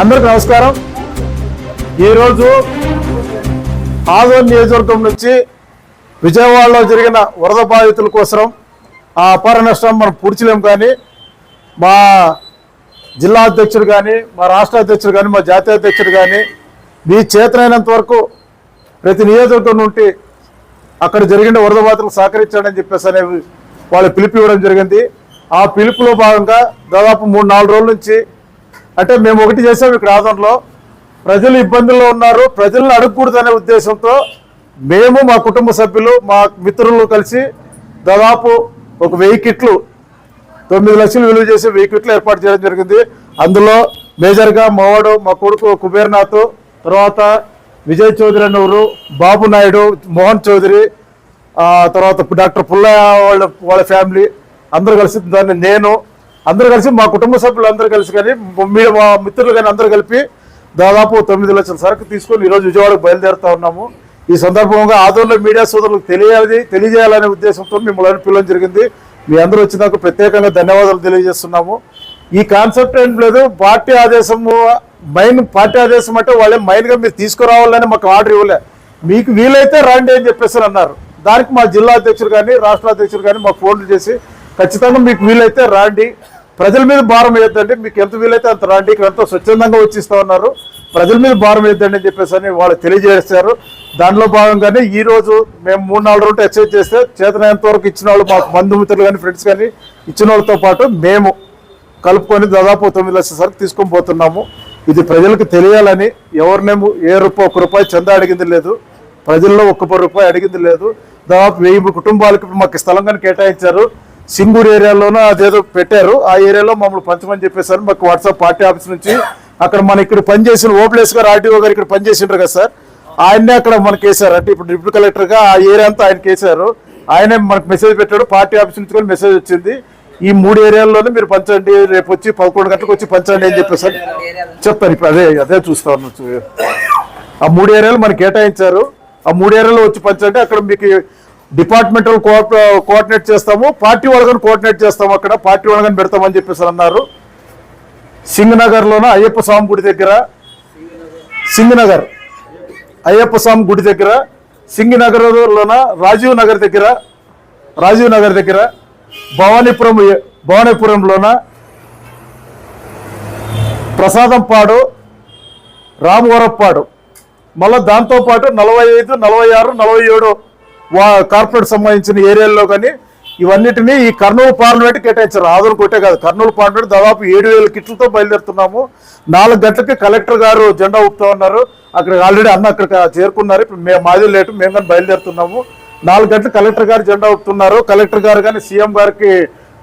అందరికి నమస్కారం. ఈరోజు ఆదోన్ నియోజకవర్గం నుంచి విజయవాడలో జరిగిన వరద బాధితుల కోసం ఆ అపార నష్టం మనం పూడ్చలేం కానీ మా జిల్లా అధ్యక్షుడు కానీ మా రాష్ట్ర అధ్యక్షుడు కానీ మా జాతీయ అధ్యక్షుడు కానీ మీ చేతనైనంత వరకు ప్రతి నియోజకవర్గం నుండి అక్కడ జరిగిన వరద బాధితులకు సహకరించాడని చెప్పేసి అనేవి వాళ్ళు పిలుపు ఇవ్వడం జరిగింది. ఆ పిలుపులో భాగంగా దాదాపు మూడు నాలుగు రోజుల నుంచి అంటే మేము ఒకటి చేసాం ఇక్కడ ఆదంలో ప్రజలు ఇబ్బందుల్లో ఉన్నారు. ప్రజలను అడగకూడదనే ఉద్దేశంతో మేము మా కుటుంబ సభ్యులు మా మిత్రులు కలిసి దాదాపు ఒక వెయ్యి కిట్లు తొమ్మిది లక్షలు విలువ చేసి వెయ్యి కిట్లు ఏర్పాటు చేయడం జరిగింది. అందులో మేజర్గా మావాడు మా కొడుకు కుబేర్నాథ్ తర్వాత విజయ్ చౌదరి అనేవారు బాబు నాయుడు మోహన్ చౌదరి తర్వాత డాక్టర్ పుల్లయ్య వాళ్ళ వాళ్ళ ఫ్యామిలీ అందరూ కలిసి దాన్ని నేను అందరూ కలిసి మా కుటుంబ సభ్యులు అందరూ కలిసి కానీ మీ మా మిత్రులు కానీ అందరూ కలిపి దాదాపు తొమ్మిది లక్షల సరుకు తీసుకొని ఈరోజు విజయవాడకు బయలుదేరుతా ఉన్నాము. ఈ సందర్భంగా ఆదోళన మీడియా సోదరులకు తెలియాలి తెలియజేయాలనే ఉద్దేశంతో మిమ్మల్ని పిలవడం జరిగింది. మీ అందరూ వచ్చినందుకు ప్రత్యేకంగా ధన్యవాదాలు తెలియజేస్తున్నాము. ఈ కాన్సెప్ట్ ఏం లేదు పార్టీ ఆదేశము మైన్ పార్టీ ఆదేశం అంటే వాళ్ళే మైన్గా మీరు తీసుకురావాలని మాకు ఆర్డర్ ఇవ్వలే. మీకు వీలైతే రండి అని చెప్పేసి అన్నారు. దానికి మా జిల్లా అధ్యక్షుడు కానీ రాష్ట్ర అధ్యక్షుడు కానీ మాకు ఫోన్లు చేసి ఖచ్చితంగా మీకు వీలైతే రండి. ప్రజల మీద భారం వేయద్దండి. మీకు ఎంత వీలైతే అంత రాండి. ఇక్కడ ఎంతో స్వచ్ఛందంగా వచ్చిస్తూ ఉన్నారు ప్రజల మీద భారం వేయద్దండి అని చెప్పేసి అని వాళ్ళు తెలియజేస్తారు దానిలో భాగంగానే ఈ రోజు మేము మూడు నాలుగు రోజులు ఎక్సైజ్ చేస్తే చేతనైనంత వరకు ఇచ్చిన వాళ్ళు మాకు బంధుమిత్రులు కానీ ఫ్రెండ్స్ కానీ ఇచ్చిన వాళ్ళతో పాటు మేము కలుపుకొని దాదాపు తొమ్మిది లక్షల సరుకు తీసుకొని పోతున్నాము. ఇది ప్రజలకు తెలియాలని ఎవరినేమో ఏ రూపాయి ఒక రూపాయి చందా అడిగింది లేదు. ప్రజల్లో ఒక్క రూపాయి అడిగింది లేదు. దాదాపు వెయ్యి కుటుంబాలకు మాకు స్థలం కానీ కేటాయించారు. సింగూరు ఏరియాలోనూ అదేదో పెట్టారు. ఆ ఏరియాలో మమ్మల్ని పంచమని చెప్పేసారు మాకు వాట్సాప్ పార్టీ ఆఫీస్ నుంచి అక్కడ మన ఇక్కడ పనిచేసిన ఓబ్లేస్ గారు ఆర్టీఓ గారు ఇక్కడ పనిచేసిండ్రు కదా సార్. ఆయన్నే అక్కడ మనకి వేసారు అంటే ఇప్పుడు డిప్యూటీ కలెక్టర్గా ఆ ఏరియా అంతా ఆయనకి వేశారు ఆయనే మనకు మెసేజ్ పెట్టాడు. పార్టీ ఆఫీస్ నుంచి కూడా మెసేజ్ వచ్చింది. ఈ మూడు ఏరియాల్లోనే మీరు పంచండి. రేపు వచ్చి పదకొండు గంటలకు వచ్చి పంచండి అని చెప్పేసి చెప్తాను ఇప్పుడు అదే అదే చూస్తా ఉన్నా. ఆ మూడు ఏరియాలు మనకి కేటాయించారు. ఆ మూడు ఏరియాలో వచ్చి పంచండి. అక్కడ మీకు డిపార్ట్మెంటల్ కోఆర్డినేట్ చేస్తాము పార్టీ వాళ్ళని కోఆర్డినేట్ చేస్తాము అక్కడ పార్టీ వాళ్ళని పెడతామని చెప్పేసి అన్నారు. సింగనగర్లోన అయ్యప్ప స్వామి గుడి దగ్గర సింగనగర్ అయ్యప్ప స్వామి గుడి దగ్గర సింగనగర్లోన రాజీవ్ నగర్ దగ్గర రాజీవ్ నగర్ దగ్గర భవానీపురం భవానీపురంలోన ప్రసాదంపాడు రామవరప్పాడు. మళ్ళీ దాంతోపాటు నలభై ఐదు నలభై ఆరు నలభై ఏడు కార్పొరేట్ సంబంధించిన ఏరియాల్లో కానీ ఇవన్నిటినీ ఈ కర్నూలు పార్లమెంట్ కేటాయించారు. ఆదరణ కొట్టే కాదు. కర్నూలు పార్లమెంట్ దాదాపు ఏడు వేల కిట్లతో బయలుదేరుతున్నాము. నాలుగు గంటలకి కలెక్టర్ గారు జెండా ఊపుతా ఉన్నారు. అక్కడ ఆల్రెడీ అన్న అక్కడ చేరుకున్నారు. ఇప్పుడు మేము మాది లేటు మేము కానీ బయలుదేరుతున్నాము. నాలుగు గంటలు కలెక్టర్ గారు జెండా ఊపుతున్నారు. కలెక్టర్ గారు కానీ సీఎం గారికి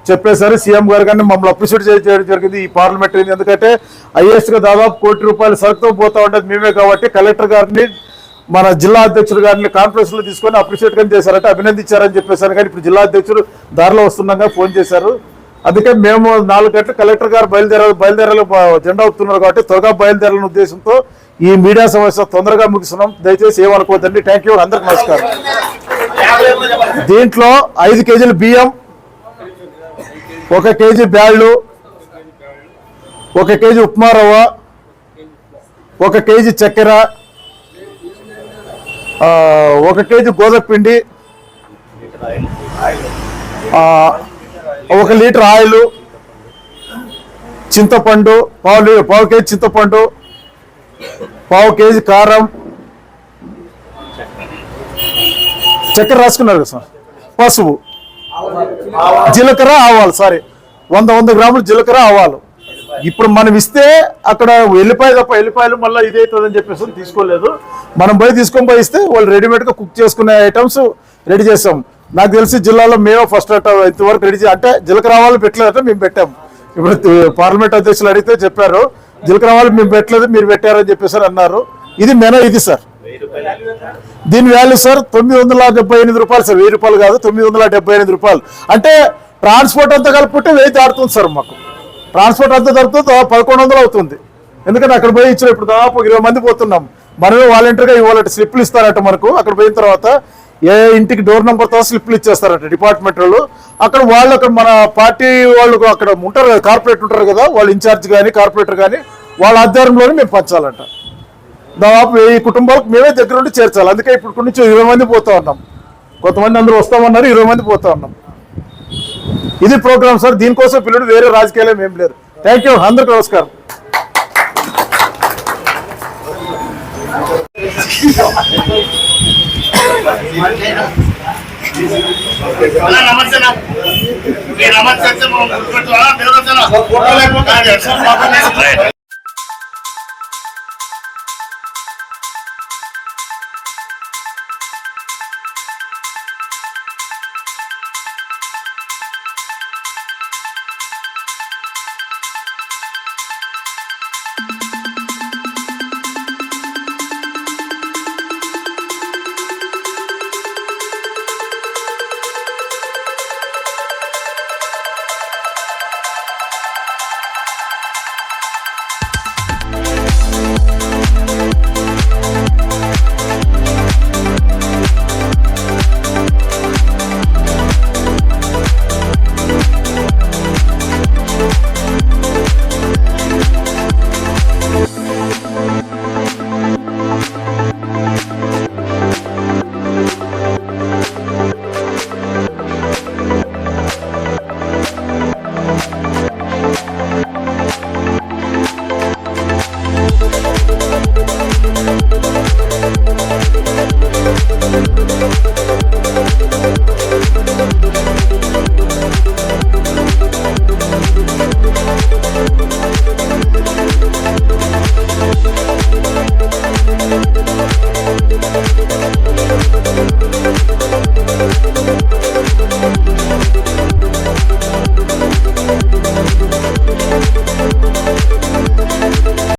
చెప్పేసరి సీఎం గారు కానీ మమ్మల్ని అప్రిషియేట్ చేయడం జరిగింది ఈ పార్లమెంట్. ఎందుకంటే ఐఏఎస్గా దాదాపు కోటి రూపాయలు సరుకుతో పోతా ఉండేది మేమే కాబట్టి కలెక్టర్ గారిని మన జిల్లా అధ్యక్షుడు గారిని కాన్ఫరెన్స్లో తీసుకొని అప్రిషియేట్ కానీ చేశారంటే అభినందించారని చెప్పేసారు కానీ ఇప్పుడు జిల్లా అధ్యక్షుడు దారిలో వస్తుండగా ఫోన్ చేశారు. అందుకే మేము నాలుగు గంటలు కలెక్టర్ గారు బయలుదేరాలి బయలుదేరాలి జెండా ఊపుతున్నారు కాబట్టి త్వరగా బయలుదేరాలని ఉద్దేశంతో ఈ మీడియా సమస్య తొందరగా ముగిస్తున్నాం. దయచేసి ఏమనుకోవద్దండి. థ్యాంక్ యూ అందరికి నమస్కారం. దీంట్లో ఐదు కేజీలు బియ్యం ఒక కేజీ బ్యాళ్ళు ఒక కేజీ ఉప్మా రవ్వ ఒక కేజీ చక్కెర ఒక కేజీ గోధుమ పిండి ఒక లీటర్ ఆయిల్ చింతపండు పావు లీ- పావు కేజీ చింతపండు పావు కేజీ కారం. చక్కెర రాసుకున్నారు కదా సార్? పసుపు. జీలకర్ర ఆవాలు సారీ. వంద వంద గ్రాములు జీలకర్ర ఆవాలు. ఇప్పుడు మనం ఇస్తే అక్కడ ఎల్లిపాయ తప్ప ఎల్లిపాయలు మళ్ళీ ఇదే అని చెప్పేసి తీసుకోలేదు. మనం పోయి తీసుకొని పోయి ఇస్తే వాళ్ళు రెడీమేడ్గా కుక్ చేసుకునే ఐటమ్స్ రెడీ చేస్తాం. నాకు తెలిసి జిల్లాలో మేమే ఫస్ట్ ఇంతవరకు రెడీ చే- అంటే జీలకర్ర పెట్టలేదంటే మేము పెట్టాం. ఇప్పుడు పార్లమెంట్ అధ్యక్షులు అడిగితే చెప్పారు జీలకర్ర మేము పెట్టలేదు మీరు పెట్టారని చెప్పేసి అన్నారు. ఇది మెనో ఇది సార్. దీని వాల్యూ సార్ తొమ్మిది వందల డెబ్బై ఎనిమిది రూపాయలు సార్. వెయ్యి రూపాయలు కాదు తొమ్మిది వందల డెబ్బై ఎనిమిది రూపాయలు. అంటే ట్రాన్స్పోర్ట్ అంతా కలుపుకుంటే వెయ్యి దాడుతుంది సార్ మాకు. ట్రాన్స్పోర్ట్ అంతా దొరుకుతుంది పదకొండు వందలు అవుతుంది. ఎందుకంటే అక్కడ పోయి ఇచ్చిన ఇప్పుడు దాదాపు ఇరవై మంది పోతున్నాం. మనమే వాలంటీర్గా ఇవ్వాలంటే స్లిప్లు ఇస్తారట మనకు. అక్కడ పోయిన తర్వాత ఏ ఇంటికి డోర్ నెంబర్తో స్లిప్లు ఇచ్చేస్తారట డిపార్ట్మెంట్ వాళ్ళు. అక్కడ వాళ్ళు అక్కడ మన పార్టీ వాళ్ళు అక్కడ ఉంటారు కదా కార్పొరేట్ ఉంటారు కదా వాళ్ళు ఇన్ఛార్జ్ కానీ కార్పొరేటర్ కానీ వాళ్ళ ఆధ్వర్యంలోనే మేము పంచాలంట. దాదాపు ఈ కుటుంబాలకు మేమే దగ్గరుండి చేర్చాలి. అందుకే ఇప్పుడు కొంచెం ఇరవై మంది పోతా ఉన్నాం. కొంతమంది అందరూ వస్తామన్నారు ఇరవై మంది పోతా ఉన్నాం. ఇది ప్రోగ్రామ్ సార్ దీనికోసం పిల్లడు వేరే రాజకీయాలు ఏం లేదు థ్యాంక్ యూ అందరికి నమస్కారం. నమస్తే